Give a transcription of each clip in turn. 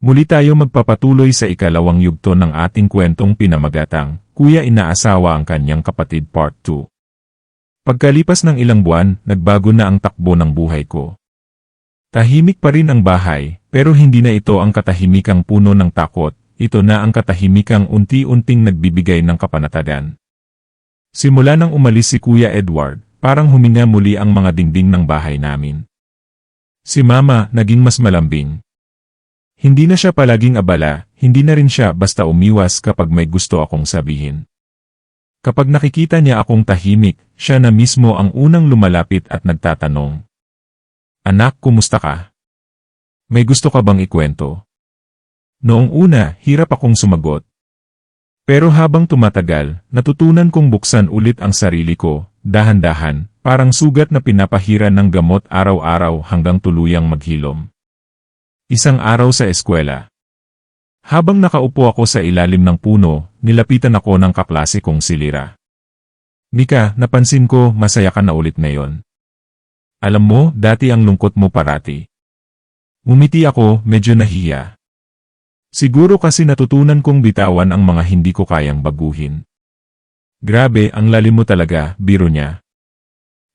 Muli tayo magpapatuloy sa ikalawang yugto ng ating kwentong pinamagatang, Kuya Inaasawa ang kanyang kapatid Part 2. Pagkalipas ng ilang buwan, nagbago na ang takbo ng buhay ko. Tahimik pa rin ang bahay, pero hindi na ito ang katahimikang puno ng takot, ito na ang katahimikang unti-unting nagbibigay ng kapanatagan. Simula nang umalis si Kuya Edward, parang huminga muli ang mga dingding ng bahay namin. Si Mama naging mas malambing. Hindi na siya palaging abala, hindi na rin siya basta umiwas kapag may gusto akong sabihin. Kapag nakikita niya akong tahimik, siya na mismo ang unang lumalapit at nagtatanong. Anak, kumusta ka? May gusto ka bang ikwento? Noong una, hirap akong sumagot. Pero habang tumatagal, natutunan kong buksan ulit ang sarili ko, dahan-dahan, parang sugat na pinapahiran ng gamot araw-araw hanggang tuluyang maghilom. Isang araw sa eskwela. Habang nakaupo ako sa ilalim ng puno, nilapitan ako ng kaklase kong si Lira. Mika, napansin ko masaya ka na ulit ngayon. Alam mo, dati ang lungkot mo parati. Umiti ako, medyo nahiya. Siguro kasi natutunan kong bitawan ang mga hindi ko kayang baguhin. Grabe, ang lalim mo talaga, biro niya.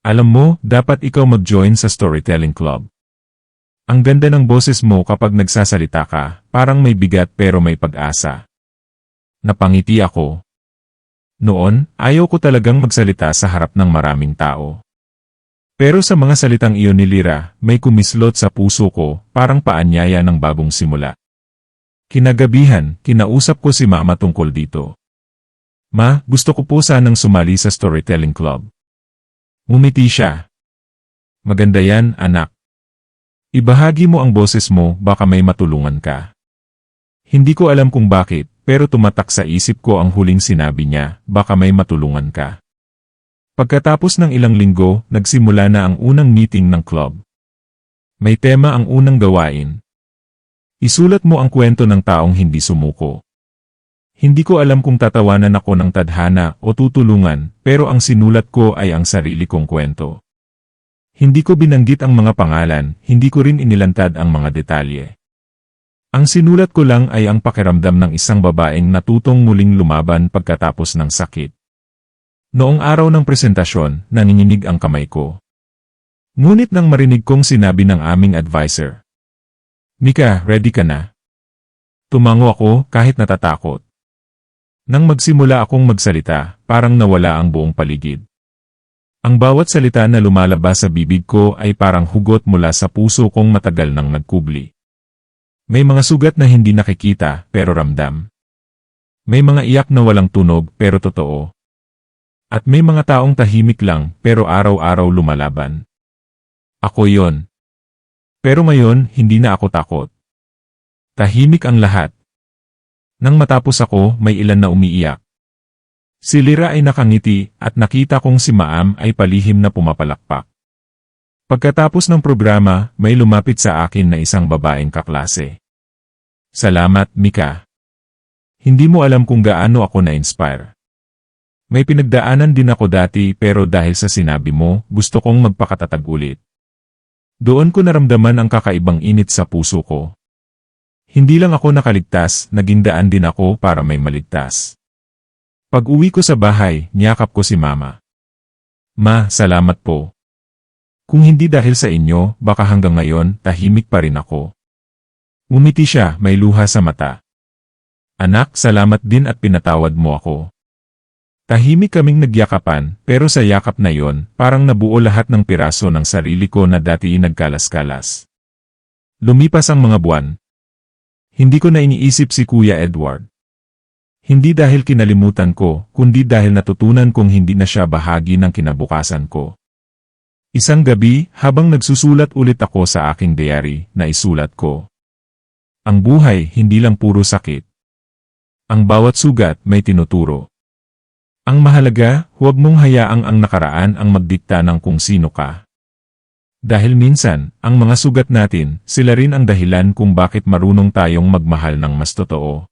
Alam mo, dapat ikaw mag-join sa storytelling club. Ang ganda ng boses mo kapag nagsasalita ka, parang may bigat pero may pag-asa. Napangiti ako. Noon, ayaw ko talagang magsalita sa harap ng maraming tao. Pero sa mga salitang iyon ni Lira, may kumislot sa puso ko, parang paanyaya ng bagong simula. Kinagabihan, kinausap ko si Mama tungkol dito. Ma, gusto ko po sanang sumali sa storytelling club. Umiti siya. Maganda yan, anak. Ibahagi mo ang boses mo, baka may matulungan ka. Hindi ko alam kung bakit, pero tumatak sa isip ko ang huling sinabi niya, baka may matulungan ka. Pagkatapos ng ilang linggo, nagsimula na ang unang meeting ng club. May tema ang unang gawain. Isulat mo ang kwento ng taong hindi sumuko. Hindi ko alam kung tatawanan ako ng tadhana o tutulungan, pero ang sinulat ko ay ang sarili kong kwento. Hindi ko binanggit ang mga pangalan, hindi ko rin inilantad ang mga detalye. Ang sinulat ko lang ay ang pakiramdam ng isang babaeng natutong muling lumaban pagkatapos ng sakit. Noong araw ng presentasyon, nanginginig ang kamay ko. Ngunit nang marinig kong sinabi ng aming advisor, Mika, ready ka na? Tumango ako kahit natatakot. Nang magsimula akong magsalita, parang nawala ang buong paligid. Ang bawat salita na lumalabas sa bibig ko ay parang hugot mula sa puso kong matagal nang nagkubli. May mga sugat na hindi nakikita pero ramdam. May mga iyak na walang tunog pero totoo. At may mga taong tahimik lang pero araw-araw lumalaban. Ako yon. Pero ngayon, hindi na ako takot. Tahimik ang lahat. Nang matapos ako, may ilan na umiiyak. Si Lira ay nakangiti at nakita kong si Maam ay palihim na pumapalakpak. Pagkatapos ng programa, may lumapit sa akin na isang babaeng kaklase. Salamat, Mika. Hindi mo alam kung gaano ako na-inspire. May pinagdaanan din ako dati pero dahil sa sinabi mo, gusto kong magpakatatag ulit. Doon ko naramdaman ang kakaibang init sa puso ko. Hindi lang ako nakaligtas, naging daan din ako para may maligtas. Pag uwi ko sa bahay, niyakap ko si mama. Ma, salamat po. Kung hindi dahil sa inyo, baka hanggang ngayon, tahimik pa rin ako. Umiti siya, may luha sa mata. Anak, salamat din at pinatawad mo ako. Tahimik kaming nagyakapan, pero sa yakap na yon, parang nabuo lahat ng piraso ng sarili ko na dati nagkalas-kalas. Lumipas ang mga buwan. Hindi ko na iniisip si Kuya Edward. Hindi dahil kinalimutan ko, kundi dahil natutunan kong hindi na siya bahagi ng kinabukasan ko. Isang gabi, habang nagsusulat ulit ako sa aking diary, na isulat ko. Ang buhay hindi lang puro sakit. Ang bawat sugat may tinuturo. Ang mahalaga, huwag mong hayaang ang nakaraan ang magdikta ng kung sino ka. Dahil minsan, ang mga sugat natin, sila rin ang dahilan kung bakit marunong tayong magmahal ng mas totoo.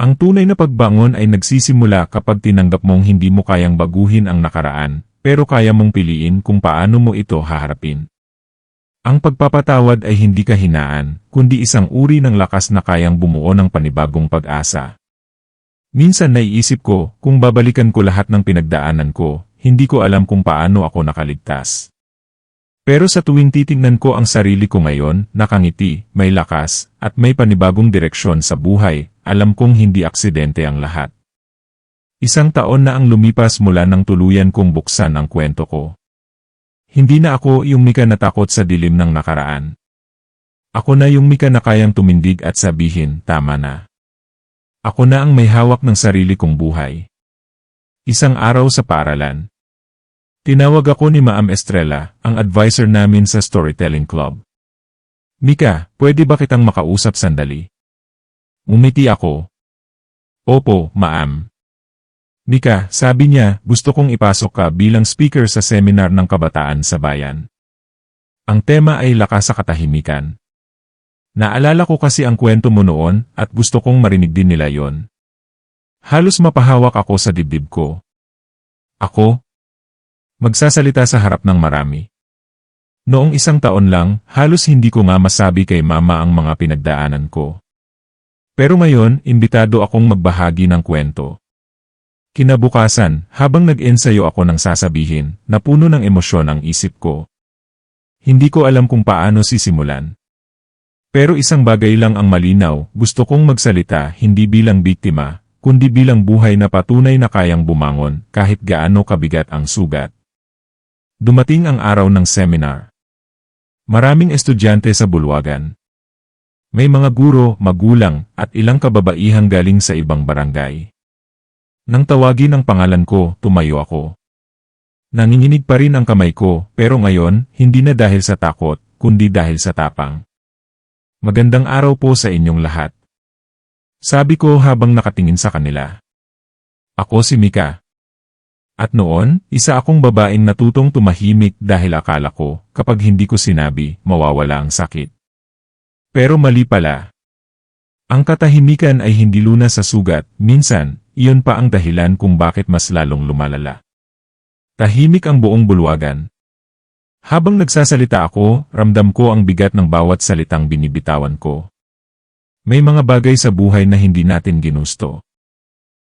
Ang tunay na pagbangon ay nagsisimula kapag tinanggap mong hindi mo kayang baguhin ang nakaraan, pero kaya mong piliin kung paano mo ito haharapin. Ang pagpapatawad ay hindi kahinaan, kundi isang uri ng lakas na kayang bumuo ng panibagong pag-asa. Minsan naiisip ko, kung babalikan ko lahat ng pinagdaanan ko, hindi ko alam kung paano ako nakaligtas. Pero sa tuwing titingnan ko ang sarili ko ngayon, nakangiti, may lakas, at may panibagong direksyon sa buhay, alam kong hindi aksidente ang lahat. Isang taon na ang lumipas mula nang tuluyan kong buksan ang kwento ko. Hindi na ako yung Mika na takot sa dilim ng nakaraan. Ako na yung Mika na kayang tumindig at sabihin, tama na. Ako na ang may hawak ng sarili kong buhay. Isang araw sa paaralan. Tinawag ako ni Maam Estrella, ang advisor namin sa Storytelling Club. Mika, pwede ba kitang makausap sandali? Umiti ako. Opo, Maam. Mika, sabi niya, gusto kong ipasok ka bilang speaker sa seminar ng kabataan sa bayan. Ang tema ay lakas sa katahimikan. Naalala ko kasi ang kwento mo noon at gusto kong marinig din nila yon. Halos mapahawak ako sa dibdib ko. Ako? Magsasalita sa harap ng marami. Noong isang taon lang, halos hindi ko nga masabi kay mama ang mga pinagdaanan ko. Pero ngayon, imbitado akong magbahagi ng kwento. Kinabukasan, habang nag-ensayo ako ng sasabihin, napuno ng emosyon ang isip ko. Hindi ko alam kung paano sisimulan. Pero isang bagay lang ang malinaw, gusto kong magsalita hindi bilang biktima, kundi bilang buhay na patunay na kayang bumangon kahit gaano kabigat ang sugat. Dumating ang araw ng seminar. Maraming estudyante sa bulwagan. May mga guro, magulang, at ilang kababaihang galing sa ibang barangay. Nang tawagin ang pangalan ko, tumayo ako. Nanginginig pa rin ang kamay ko, pero ngayon, hindi na dahil sa takot, kundi dahil sa tapang. Magandang araw po sa inyong lahat. Sabi ko habang nakatingin sa kanila. Ako si Mika. At noon, isa akong babaeng natutong tumahimik dahil akala ko, kapag hindi ko sinabi, mawawala ang sakit. Pero mali pala. Ang katahimikan ay hindi lunas sa sugat, minsan, iyon pa ang dahilan kung bakit mas lalong lumalala. Tahimik ang buong bulwagan. Habang nagsasalita ako, ramdam ko ang bigat ng bawat salitang binibitawan ko. May mga bagay sa buhay na hindi natin ginusto.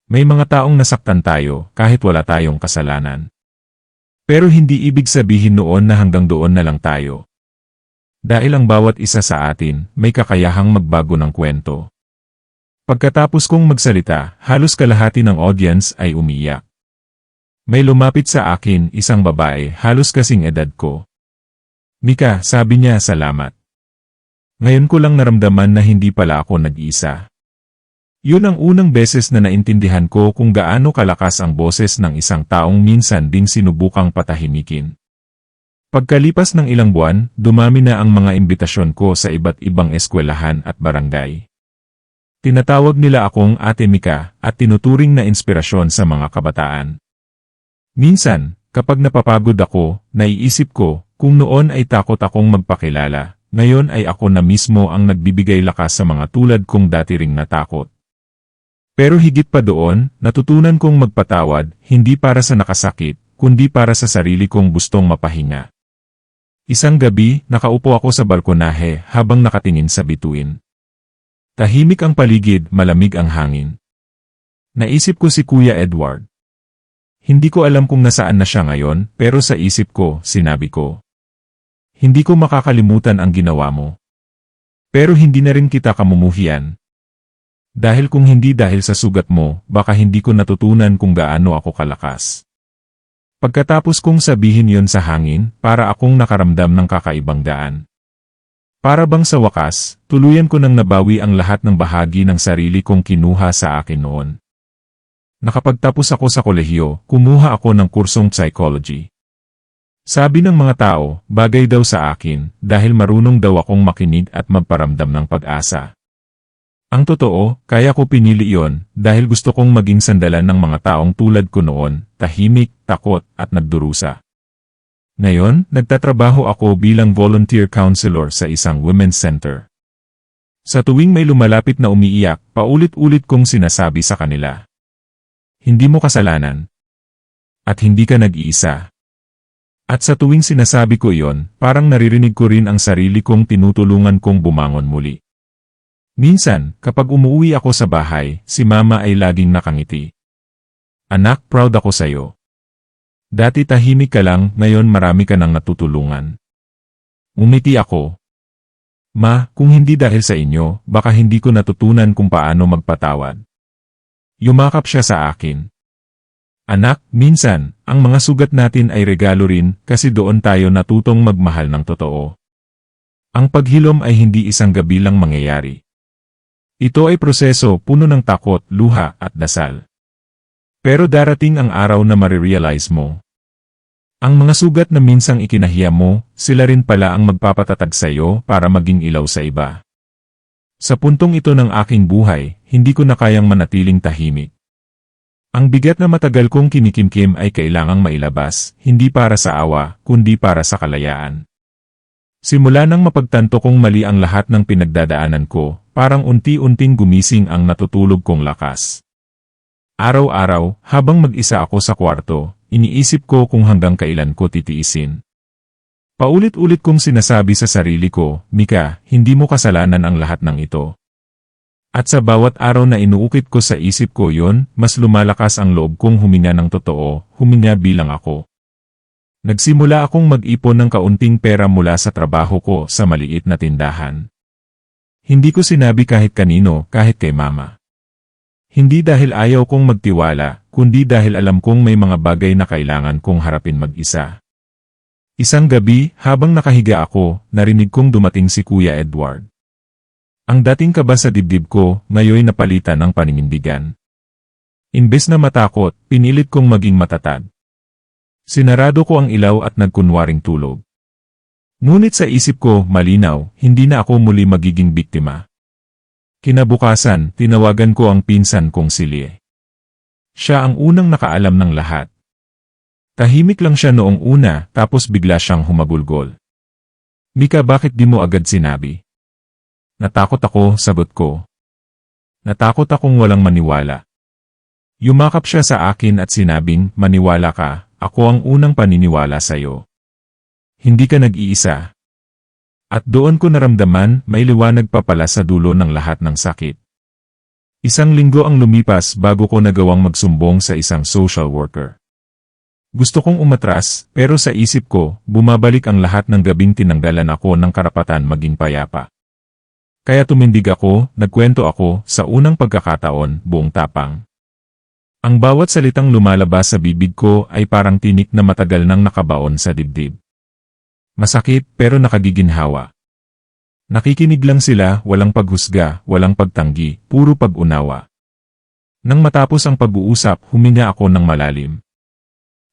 May mga taong nasaktan tayo kahit wala tayong kasalanan. Pero hindi ibig sabihin noon na hanggang doon na lang tayo. Dahil ang bawat isa sa atin may kakayahang magbago ng kwento. Pagkatapos kong magsalita, halos kalahati ng audience ay umiyak. May lumapit sa akin isang babae halos kasing edad ko. Mika, sabi niya salamat. Ngayon ko lang naramdaman na hindi pala ako nag-isa. Yun ang unang beses na naintindihan ko kung gaano kalakas ang boses ng isang taong minsan ding sinubukang patahimikin. Pagkalipas ng ilang buwan, dumami na ang mga imbitasyon ko sa iba't ibang eskwelahan at barangay. Tinatawag nila akong Ate Mika at tinuturing na inspirasyon sa mga kabataan. Minsan, kapag napapagod ako, naiisip ko, kung noon ay takot akong magpakilala, ngayon ay ako na mismo ang nagbibigay lakas sa mga tulad kong dati ring natakot. Pero higit pa doon, natutunan kong magpatawad, hindi para sa nakasakit, kundi para sa sarili kong gustong mapahinga. Isang gabi, nakaupo ako sa balkonahe habang nakatingin sa bituin. Tahimik ang paligid, malamig ang hangin. Naisip ko si Kuya Edward. Hindi ko alam kung nasaan na siya ngayon, pero sa isip ko, sinabi ko. Hindi ko makakalimutan ang ginawa mo. Pero hindi na rin kita kamumuhian. Dahil kung hindi dahil sa sugat mo, baka hindi ko natutunan kung gaano ako kalakas. Pagkatapos kong sabihin yon sa hangin, para akong nakaramdam ng kakaibang daan. Para bang sa wakas, tuluyan ko nang nabawi ang lahat ng bahagi ng sarili kong kinuha sa akin noon. Nakapagtapos ako sa kolehiyo, kumuha ako ng kursong psychology. Sabi ng mga tao, bagay daw sa akin, dahil marunong daw akong makinig at magparamdam ng pag-asa. Ang totoo, kaya ko pinili iyon, dahil gusto kong maging sandalan ng mga taong tulad ko noon, tahimik, takot, at nagdurusa. Ngayon, nagtatrabaho ako bilang volunteer counselor sa isang women's center. Sa tuwing may lumalapit na umiiyak, paulit-ulit kong sinasabi sa kanila. Hindi mo kasalanan. At hindi ka nag-iisa. At sa tuwing sinasabi ko iyon, parang naririnig ko rin ang sarili kong tinutulungan kong bumangon muli. Minsan, kapag umuwi ako sa bahay, si mama ay laging nakangiti. Anak, proud ako sa'yo. Dati tahimik ka lang, ngayon marami ka nang natutulungan. Umiti ako. Ma, kung hindi dahil sa inyo, baka hindi ko natutunan kung paano magpatawad. Yumakap siya sa akin. Anak, minsan, ang mga sugat natin ay regalo rin kasi doon tayo natutong magmahal ng totoo. Ang paghilom ay hindi isang gabi lang mangyayari. Ito ay proseso puno ng takot, luha at dasal. Pero darating ang araw na marirealize mo. Ang mga sugat na minsang ikinahiya mo, sila rin pala ang magpapatatag sa iyo para maging ilaw sa iba. Sa puntong ito ng aking buhay, hindi ko na kayang manatiling tahimik. Ang bigat na matagal kong kinikimkim ay kailangang mailabas, hindi para sa awa, kundi para sa kalayaan. Simula nang mapagtanto kong mali ang lahat ng pinagdadaanan ko, parang unti-unting gumising ang natutulog kong lakas. Araw-araw, habang mag-isa ako sa kwarto, iniisip ko kung hanggang kailan ko titiisin. Paulit-ulit kong sinasabi sa sarili ko, Mika, hindi mo kasalanan ang lahat ng ito. At sa bawat araw na inuukit ko sa isip ko yon, mas lumalakas ang loob kong huminga ng totoo, huminga bilang ako. Nagsimula akong mag-ipon ng kaunting pera mula sa trabaho ko sa maliit na tindahan. Hindi ko sinabi kahit kanino, kahit kay mama. Hindi dahil ayaw kong magtiwala, kundi dahil alam kong may mga bagay na kailangan kong harapin mag-isa. Isang gabi, habang nakahiga ako, narinig kong dumating si Kuya Edward. Ang dating kaba sa dibdib ko, ngayon napalitan ng paninindigan. Imbes na matakot, pinilit kong maging matatag. Sinarado ko ang ilaw at nagkunwaring tulog. Ngunit sa isip ko, malinaw, hindi na ako muli magiging biktima. Kinabukasan, tinawagan ko ang pinsan kong si Lie. Siya ang unang nakaalam ng lahat. Tahimik lang siya noong una, tapos bigla siyang humagulgol. Mika bakit di mo agad sinabi? Natakot ako, sagot ko. Natakot akong walang maniwala. Yumakap siya sa akin at sinabing, maniwala ka, ako ang unang paniniwala sa'yo. Hindi ka nag-iisa. At doon ko naramdaman, may liwanag pa pala sa dulo ng lahat ng sakit. Isang linggo ang lumipas bago ko nagawang magsumbong sa isang social worker. Gusto kong umatras, pero sa isip ko, bumabalik ang lahat ng gabing tinanggalan ako ng karapatan maging payapa. Kaya tumindig ako, nagkwento ako, sa unang pagkakataon, buong tapang. Ang bawat salitang lumalabas sa bibig ko ay parang tinik na matagal nang nakabaon sa dibdib. Masakit pero nakagiginhawa. Nakikinig lang sila, walang paghusga, walang pagtanggi, puro pag-unawa. Nang matapos ang pag-uusap, huminga ako ng malalim.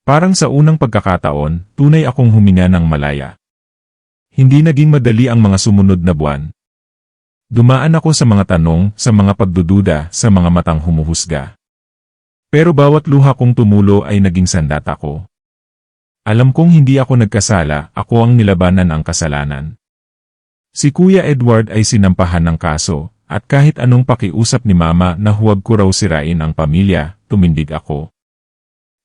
Parang sa unang pagkakataon, tunay akong huminga ng malaya. Hindi naging madali ang mga sumunod na buwan, Dumaan ako sa mga tanong, sa mga pagdududa, sa mga matang humuhusga. Pero bawat luha kong tumulo ay naging sandata ko. Alam kong hindi ako nagkasala, ako ang nilabanan ang kasalanan. Si Kuya Edward ay sinampahan ng kaso, at kahit anong pakiusap ni Mama na huwag ko raw sirain ang pamilya, tumindig ako.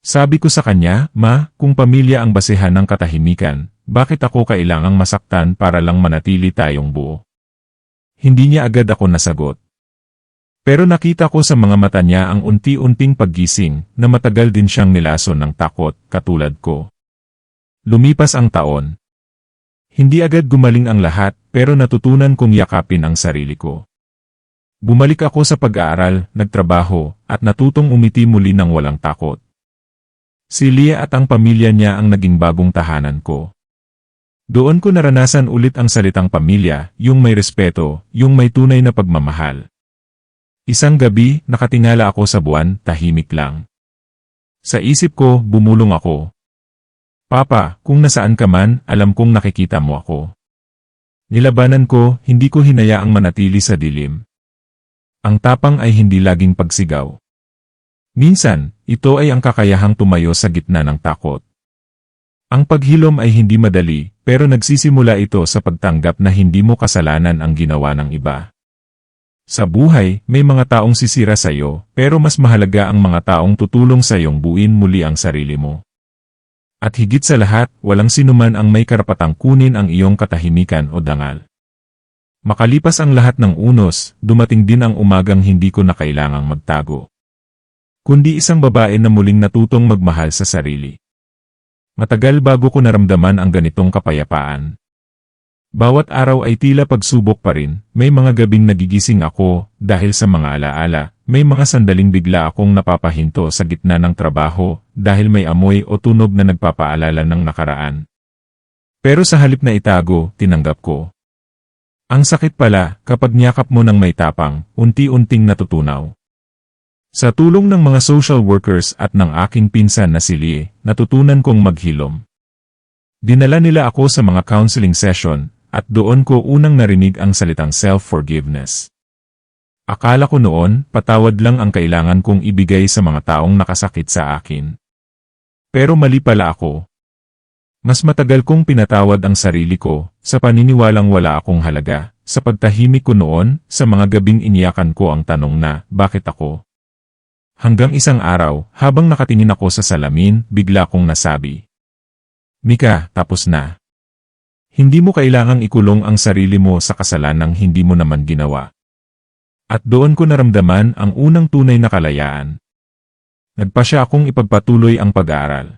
Sabi ko sa kanya, Ma, kung pamilya ang basehan ng katahimikan, bakit ako kailangang masaktan para lang manatili tayong buo? Hindi niya agad ako nasagot. Pero nakita ko sa mga mata niya ang unti-unting paggising na matagal din siyang nilason ng takot katulad ko. Lumipas ang taon. Hindi agad gumaling ang lahat pero natutunan kong yakapin ang sarili ko. Bumalik ako sa pag-aaral, nagtrabaho, at natutong umiti muli ng walang takot. Si Lia at ang pamilya niya ang naging bagong tahanan ko. Doon ko naranasan ulit ang salitang pamilya, yung may respeto, yung may tunay na pagmamahal. Isang gabi, nakatingala ako sa buwan, tahimik lang. Sa isip ko, bumulong ako. Papa, kung nasaan ka man, alam kong nakikita mo ako. Nilabanan ko, hindi ko hinayaang manatili sa dilim. Ang tapang ay hindi laging pagsigaw. Minsan, ito ay ang kakayahang tumayo sa gitna ng takot. Ang paghilom ay hindi madali, pero nagsisimula ito sa pagtanggap na hindi mo kasalanan ang ginawa ng iba. Sa buhay, may mga taong sisira sa iyo, pero mas mahalaga ang mga taong tutulong sa iyong buuin muli ang sarili mo. At higit sa lahat, walang sinuman ang may karapatang kunin ang iyong katahimikan o dangal. Makalipas ang lahat ng unos, dumating din ang umagang hindi ko na kailangang magtago. Kundi isang babae na muling natutong magmahal sa sarili. Matagal bago ko naramdaman ang ganitong kapayapaan. Bawat araw ay tila pagsubok pa rin, may mga gabing nagigising ako, dahil sa mga alaala, may mga sandaling bigla akong napapahinto sa gitna ng trabaho, dahil may amoy o tunog na nagpapaalala ng nakaraan. Pero sa halip na itago, tinanggap ko. Ang sakit pala, kapag niyakap mo ng may tapang, unti-unting natutunaw. Sa tulong ng mga social workers at ng aking pinsan na si Lee, natutunan kong maghilom. Dinala nila ako sa mga counseling session, at doon ko unang narinig ang salitang self-forgiveness. Akala ko noon, patawad lang ang kailangan kong ibigay sa mga taong nakasakit sa akin. Pero mali pala ako. Mas matagal kong pinatawad ang sarili ko, sa paniniwalang wala akong halaga, sa pagtahimik ko noon, sa mga gabing iniyakan ko ang tanong na, bakit ako? Hanggang isang araw, habang nakatingin ako sa salamin, bigla kong nasabi. Mika, tapos na. Hindi mo kailangang ikulong ang sarili mo sa kasalanang hindi mo naman ginawa. At doon ko naramdaman ang unang tunay na kalayaan. Nagpa siya akong ipagpatuloy ang pag-aaral.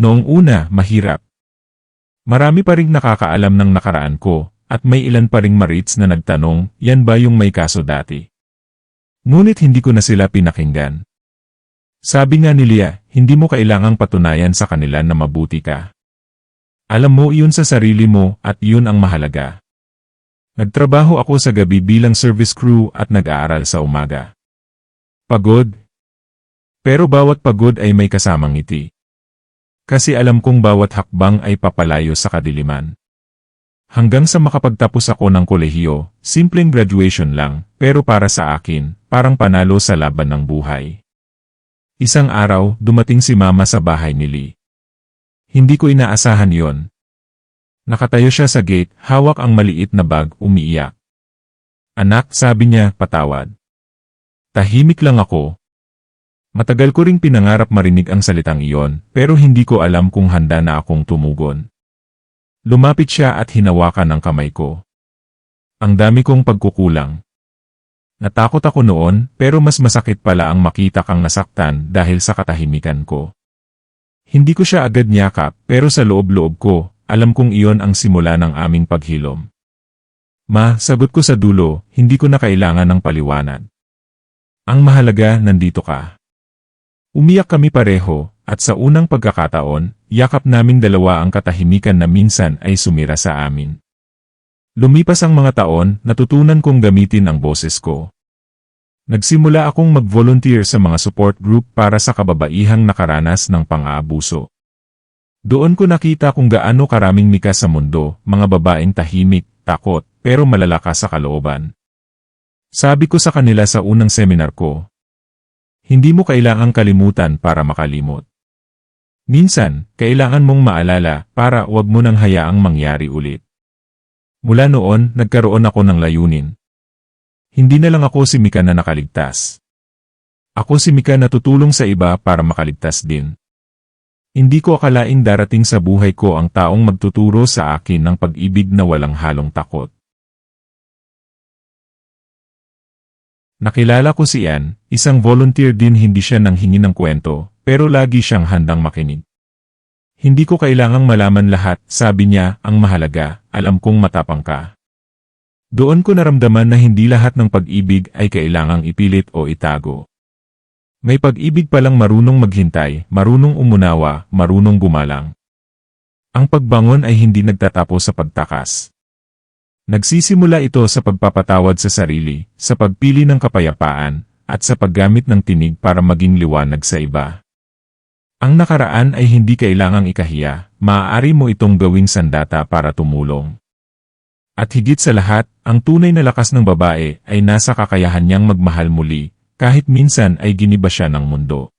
Noong una, mahirap. Marami pa ring nakakaalam ng nakaraan ko, at may ilan pa ring marits na nagtanong, yan ba yung may kaso dati? Ngunit hindi ko na sila pinakinggan. Sabi nga ni Lia, hindi mo kailangang patunayan sa kanila na mabuti ka. Alam mo iyon sa sarili mo at iyon ang mahalaga. Nagtrabaho ako sa gabi bilang service crew at nag-aaral sa umaga. Pagod? Pero bawat pagod ay may kasamang ngiti. Kasi alam kong bawat hakbang ay papalayo sa kadiliman. Hanggang sa makapagtapos ako ng kolehiyo, simpleng graduation lang, pero para sa akin, parang panalo sa laban ng buhay. Isang araw, dumating si mama sa bahay ni Lee. Hindi ko inaasahan yon. Nakatayo siya sa gate, hawak ang maliit na bag, umiiyak. Anak, sabi niya, patawad. Tahimik lang ako. Matagal ko ring pinangarap marinig ang salitang iyon, pero hindi ko alam kung handa na akong tumugon. Lumapit siya at hinawakan ang kamay ko. Ang dami kong pagkukulang. Natakot ako noon, pero mas masakit pala ang makita kang nasaktan dahil sa katahimikan ko. Hindi ko siya agad niyakap, pero sa loob-loob ko, alam kong iyon ang simula ng aming paghilom. Ma, sagot ko sa dulo, hindi ko na kailangan ng paliwanag. Ang mahalaga, nandito ka. Umiyak kami pareho, at sa unang pagkakataon, yakap naming dalawa ang katahimikan na minsan ay sumira sa amin. Lumipas ang mga taon, natutunan kong gamitin ang boses ko. Nagsimula akong mag-volunteer sa mga support group para sa kababaihang nakaranas ng pang-aabuso. Doon ko nakita kung gaano karaming mika sa mundo, mga babaeng tahimik, takot, pero malalakas sa kalooban. Sabi ko sa kanila sa unang seminar ko, hindi mo kailangang kalimutan para makalimot. Minsan, kailangan mong maalala para wag mo nang hayaang mangyari ulit. Mula noon, nagkaroon ako ng layunin. Hindi na lang ako si Mika na nakaligtas. Ako si Mika na tutulong sa iba para makaligtas din. Hindi ko akalaing darating sa buhay ko ang taong magtuturo sa akin ng pag-ibig na walang halong takot. Nakilala ko si Ann, isang volunteer din hindi siya nang hingi ng kwento, pero lagi siyang handang makinig. Hindi ko kailangang malaman lahat, sabi niya, ang mahalaga, alam kong matapang ka. Doon ko naramdaman na hindi lahat ng pag-ibig ay kailangang ipilit o itago. May pag-ibig palang marunong maghintay, marunong umunawa, marunong gumalang. Ang pagbangon ay hindi nagtatapos sa pagtakas. Nagsisimula ito sa pagpapatawad sa sarili, sa pagpili ng kapayapaan, at sa paggamit ng tinig para maging liwanag sa iba. Ang nakaraan ay hindi kailangang ikahiya, maaari mo itong gawing sandata para tumulong. At higit sa lahat, ang tunay na lakas ng babae ay nasa kakayahan niyang magmahal muli, kahit minsan ay giniba siya ng mundo.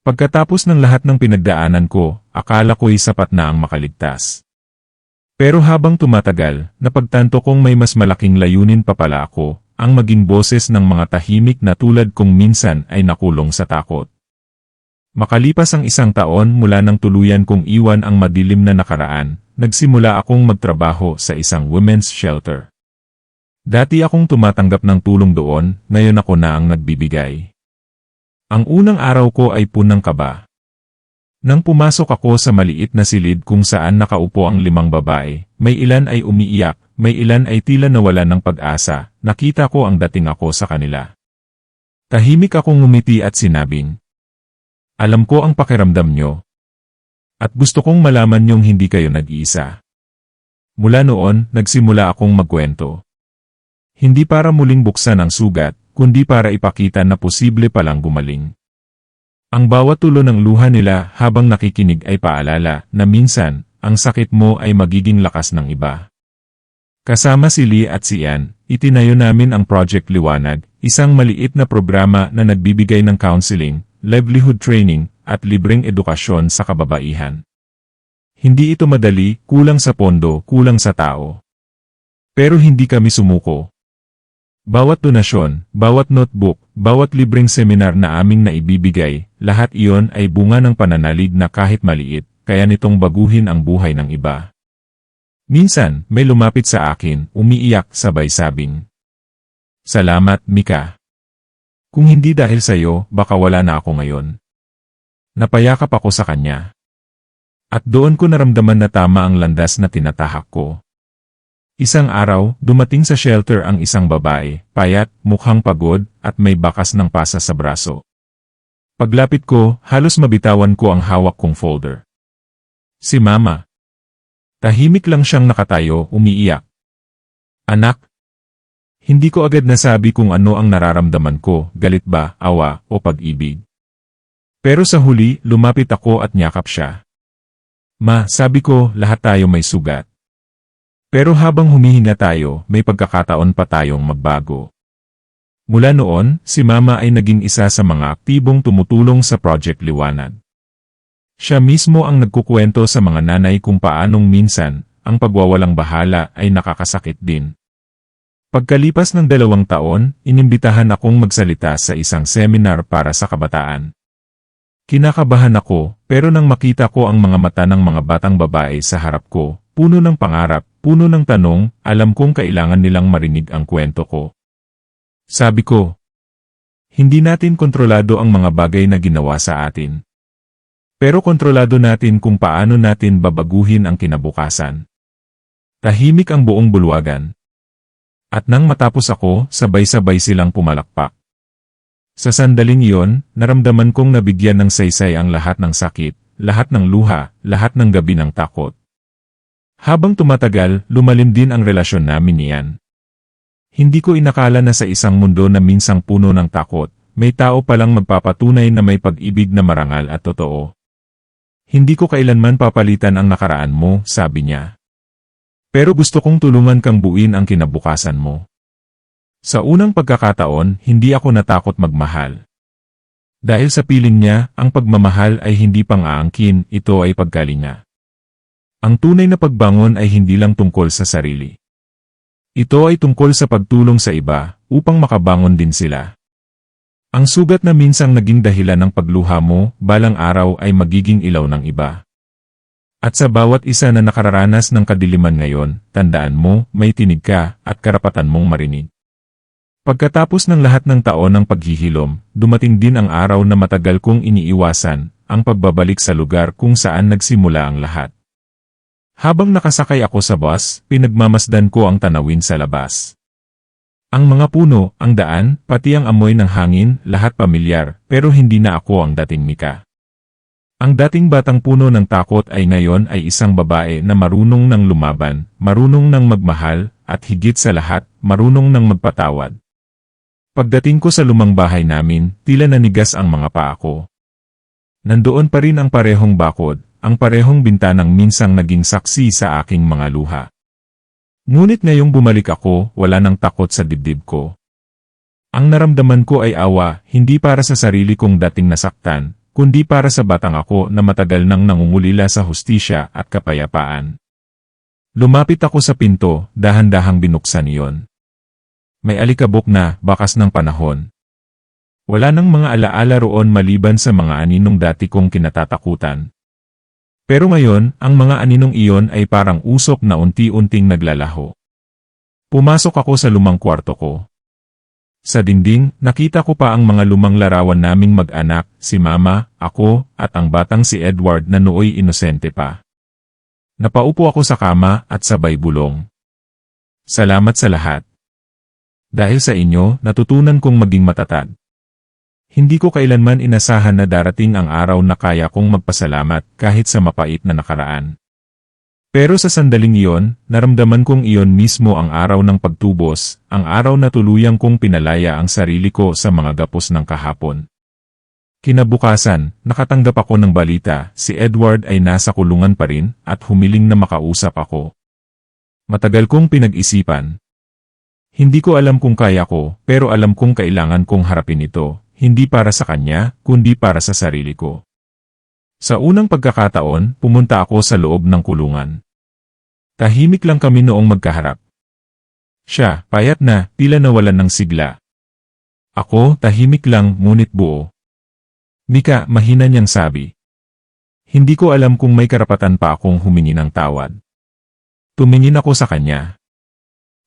Pagkatapos ng lahat ng pinagdaanan ko, akala ko'y sapat na ang makaligtas. Pero habang tumatagal, napagtanto kong may mas malaking layunin pa pala ako, ang maging boses ng mga tahimik na tulad kong minsan ay nakulong sa takot. Makalipas ang isang taon mula nang tuluyan kong iwan ang madilim na nakaraan, nagsimula akong magtrabaho sa isang women's shelter. Dati akong tumatanggap ng tulong doon, ngayon ako na ang nagbibigay. Ang unang araw ko ay punang kaba. Nang pumasok ako sa maliit na silid kung saan nakaupo ang limang babae, may ilan ay umiiyak, may ilan ay tila nawala ng pag-asa, nakita ko ang dating ako sa kanila. Tahimik akong ngumiti at sinabing, alam ko ang pakiramdam nyo. At gusto kong malaman nyong hindi kayo nag-iisa. Mula noon, nagsimula akong magkwento. Hindi para muling buksan ang sugat, kundi para ipakita na posible palang gumaling. Ang bawat tulo ng luha nila habang nakikinig ay paalala na minsan, ang sakit mo ay magiging lakas ng iba. Kasama si Lee at si Ann, itinayo namin ang Project Liwanag, isang maliit na programa na nagbibigay ng counseling, livelihood training, at libreng edukasyon sa kababaihan. Hindi ito madali, kulang sa pondo, kulang sa tao. Pero hindi kami sumuko. Bawat donasyon, bawat notebook, bawat libreng seminar na aming naibibigay, lahat iyon ay bunga ng pananalig na kahit maliit, kaya nitong baguhin ang buhay ng iba. Minsan, may lumapit sa akin, umiiyak sabay sabing. Salamat, Mika. Kung hindi dahil sa iyo, baka wala na ako ngayon. Napayakap ako sa kanya. At doon ko naramdaman na tama ang landas na tinatahak ko. Isang araw, dumating sa shelter ang isang babae, payat, mukhang pagod, at may bakas ng pasa sa braso. Paglapit ko, halos mabitawan ko ang hawak kong folder. Si Mama. Tahimik lang siyang nakatayo, umiiyak. Anak, hindi ko agad nasabi kung ano ang nararamdaman ko, galit ba, awa, o pag-ibig. Pero sa huli, lumapit ako at nyakap siya. Ma, sabi ko, lahat tayo may sugat. Pero habang humihinga tayo, may pagkakataon pa tayong magbago. Mula noon, si Mama ay naging isa sa mga aktibong tumutulong sa Project Liwanag. Siya mismo ang nagkukwento sa mga nanay kung paanong minsan, ang pagwawalang bahala ay nakakasakit din. Pagkalipas ng dalawang taon, inimbitahan akong magsalita sa isang seminar para sa kabataan. Kinakabahan ako, pero nang makita ko ang mga mata ng mga batang babae sa harap ko, puno ng pangarap, puno ng tanong, alam kong kailangan nilang marinig ang kwento ko. Sabi ko, hindi natin kontrolado ang mga bagay na ginawa sa atin. Pero kontrolado natin kung paano natin babaguhin ang kinabukasan. Tahimik ang buong bulwagan. At nang matapos ako, sabay-sabay silang pumalakpak. Sa sandaling iyon, naramdaman kong nabigyan ng saysay ang lahat ng sakit, lahat ng luha, lahat ng gabi ng takot. Habang tumatagal, lumalim din ang relasyon namin niyan. Hindi ko inakala na sa isang mundo na minsang puno ng takot, may tao palang magpapatunay na may pag-ibig na marangal at totoo. Hindi ko kailanman papalitan ang nakaraan mo, sabi niya. Pero gusto kong tulungan kang buuin ang kinabukasan mo. Sa unang pagkakataon, hindi ako natakot magmahal. Dahil sa piling niya, ang pagmamahal ay hindi pang-aangkin, ito ay pagkalinga. Ang tunay na pagbangon ay hindi lang tungkol sa sarili. Ito ay tungkol sa pagtulong sa iba, upang makabangon din sila. Ang sugat na minsang naging dahilan ng pagluha mo, balang araw ay magiging ilaw ng iba. At sa bawat isa na nakararanas ng kadiliman ngayon, tandaan mo, may tinig ka, at karapatan mong marinig. Pagkatapos ng lahat ng taon ng paghihilom, dumating din ang araw na matagal kong iniiwasan, ang pagbabalik sa lugar kung saan nagsimula ang lahat. Habang nakasakay ako sa bus, pinagmamasdan ko ang tanawin sa labas. Ang mga puno, ang daan, pati ang amoy ng hangin, lahat pamilyar, pero hindi na ako ang dating Mika. Ang dating batang puno ng takot ay ngayon ay isang babae na marunong ng lumaban, marunong ng magmahal, at higit sa lahat, marunong ng magpatawad. Pagdating ko sa lumang bahay namin, tila nanigas ang mga paa ko. Nandoon pa rin ang parehong bakod, ang parehong bintanang minsang naging saksi sa aking mga luha. Ngunit ngayong bumalik ako, wala nang takot sa dibdib ko. Ang naramdaman ko ay awa, hindi para sa sarili kong dating nasaktan, kundi para sa batang ako na matagal nang nangungulila sa hustisya at kapayapaan. Lumapit ako sa pinto, dahan-dahang binuksan iyon. May alikabok na, bakas ng panahon. Wala nang mga alaala roon maliban sa mga aninong dati kong kinatatakutan. Pero ngayon, ang mga aninong iyon ay parang usok na unti-unting naglalaho. Pumasok ako sa lumang kwarto ko. Sa dingding, nakita ko pa ang mga lumang larawan naming mag-anak, si Mama, ako, at ang batang si Edward na nooy inosente pa. Napaupo ako sa kama at sabay bulong. Salamat sa lahat. Dahil sa inyo, natutunan kong maging matatag. Hindi ko kailanman inasahan na darating ang araw na kaya kong magpasalamat kahit sa mapait na nakaraan. Pero sa sandaling iyon, naramdaman kong iyon mismo ang araw ng pagtubos, ang araw na tuluyang kong pinalaya ang sarili ko sa mga gapos ng kahapon. Kinabukasan, nakatanggap ako ng balita, si Edward ay nasa kulungan pa rin at humiling na makausap ako. Matagal kong pinag-isipan. Hindi ko alam kung kaya ko, pero alam kong kailangan kong harapin ito, hindi para sa kanya, kundi para sa sarili ko. Sa unang pagkakataon, pumunta ako sa loob ng kulungan. Tahimik lang kami noong magkaharap. Siya, payat na, tila nawalan ng sigla. Ako, tahimik lang, ngunit buo. Mika, mahina niyang sabi. Hindi ko alam kung may karapatan pa akong humingi ng tawad. Tumingin ako sa kanya.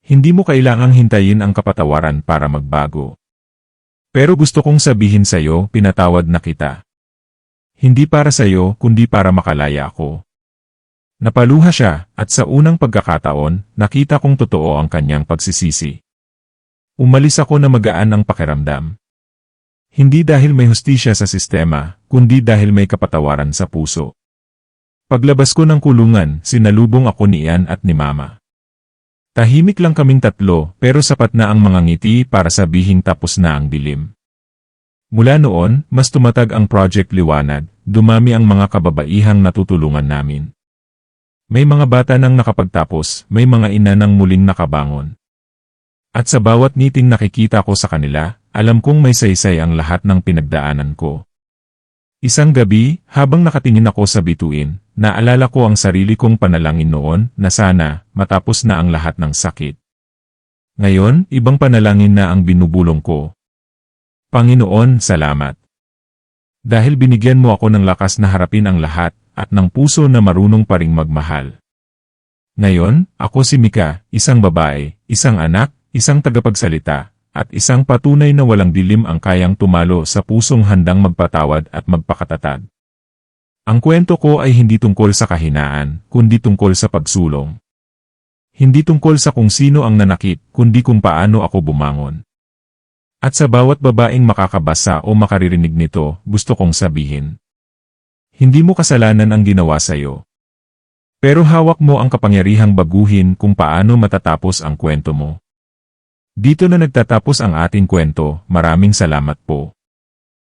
Hindi mo kailangang hintayin ang kapatawaran para magbago. Pero gusto kong sabihin sa'yo, pinatawad na kita. Hindi para sa'yo, kundi para makalaya ako. Napaluha siya, at sa unang pagkakataon, nakita kong totoo ang kanyang pagsisisi. Umalis ako na magaan ang pakiramdam. Hindi dahil may hustisya sa sistema, kundi dahil may kapatawaran sa puso. Paglabas ko ng kulungan, sinalubong ako ni Ian at ni Mama. Tahimik lang kaming tatlo pero sapat na ang mga ngiti para sabihing tapos na ang dilim. Mula noon, mas tumatag ang Project Liwanag, dumami ang mga kababaihang natutulungan namin. May mga bata nang nakapagtapos, may mga ina nang muling nakabangon. At sa bawat ngiting nakikita ko sa kanila, alam kong may saysay ang lahat ng pinagdaanan ko. Isang gabi, habang nakatingin ako sa bituin, Naalala ko ang sarili kong panalangin noon na sana matapos na ang lahat ng sakit. Ngayon, ibang panalangin na ang binubulong ko. Panginoon, salamat. Dahil binigyan mo ako ng lakas na harapin ang lahat at ng puso na marunong pa ring magmahal. Ngayon, ako si Mika, isang babae, isang anak, isang tagapagsalita, at isang patunay na walang dilim ang kayang tumalo sa pusong handang magpatawad at magpakatatag. Ang kwento ko ay hindi tungkol sa kahinaan, kundi tungkol sa pagsulong. Hindi tungkol sa kung sino ang nanakit, kundi kung paano ako bumangon. At sa bawat babaeng makakabasa o makaririnig nito, gusto kong sabihin. Hindi mo kasalanan ang ginawa sa'yo. Pero hawak mo ang kapangyarihang baguhin kung paano matatapos ang kwento mo. Dito na nagtatapos ang ating kwento, maraming salamat po.